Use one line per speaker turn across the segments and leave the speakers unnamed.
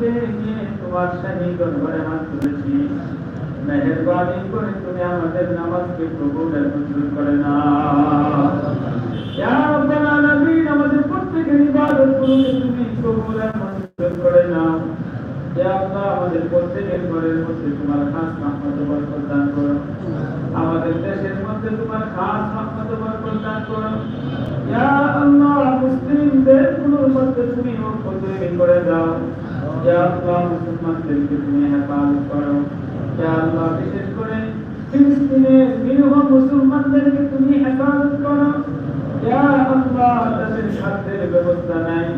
গিয়ে তোমার শাহী দরবারে হাত তুলেছি। মেহেরবানি করে তুমি আমাদের নামাজকে কবুল মঞ্জুর করে না খাস ও বরকত দান করো। আমাদের দেশের মধ্যে তোমার খাস ও বরকত দান করো। ইয়া আল্লাহ মুসলিম দেশগুলোর মধ্যে তুমি করে দাও আল্লাহ মুসলমানদেরকে তুমি করো আল্লাহ বিশেষ করে। ফিলিস্তিনের মুসলমানদেরকে তুমি হেফাজত করো আল্লাহ তাদের ব্যবস্থা নাই।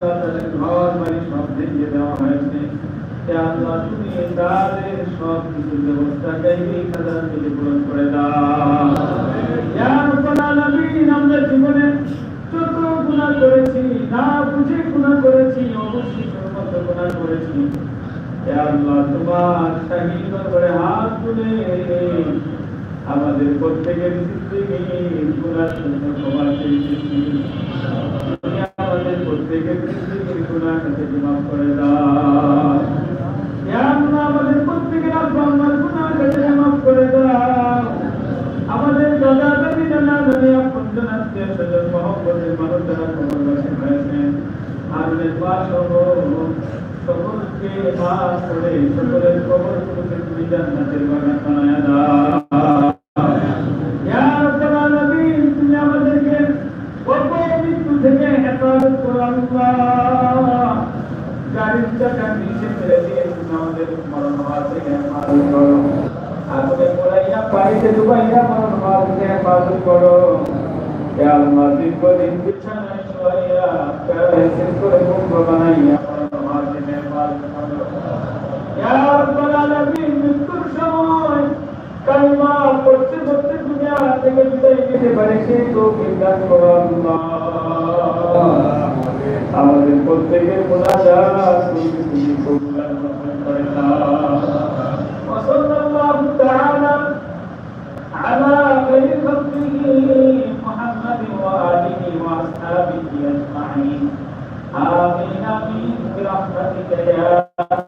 তাদের ঘর বাড়ি সব ভেঙে দেওয়া হয়েছে আল্লাহ তুমি তাদের সব করে দাও জীবনে যত না বুঝে গুনাহ করেছি, অবশ্যই মতো গুনাহ করেছি। তোমার আমাদের প্রত্যেকের জিন্দেগি আমাদের প্রত্যেকের করে দাও। আমাদের আমাদের দাদা দাদি, নানা নানি আপনজন আত্মীয় স্বজন, মহব্বতের মানুষ যারা কবরবাসী হয়েছেন পা সহ সকলকে মাফ করে সকলের কবর গুলোকে তুমি জান্নাতের বাগান বানায় দাও। থেকে হেফাজত করো গাড়ির চাকা নিচে ফেলে দিয়ে আমাদের মরণ হওয়া থেকে হেফাজত করো। আগুনে পোড়াইয়া পানিতে ডুবাইয়া মরণ হওয়া থেকে হেফাজত করো। ইয়া আল্লাহ দীর্ঘদিন বিছানায় শোয়াইয়া প্যারালাইসিস করে মুখ বানাইয়া মরণ হওয়া থেকে হেফাজত করো ইয়া রাব্বাল আলামিন মৃত্যুর সময় কালিমা পড়তে পড়তে দুনিয়া থেকে বিদায় নিতে পারে সেই তৌফিক দান করো আল্লাহ আমাদের প্রত্যেকের মোনাজাত তুমি তুমি কবুল আর মঞ্জুর করে দাও وصلى الله تعالى على خير خلقه محمد وآله وأصحابه أجمعين. آمين برحمتك يا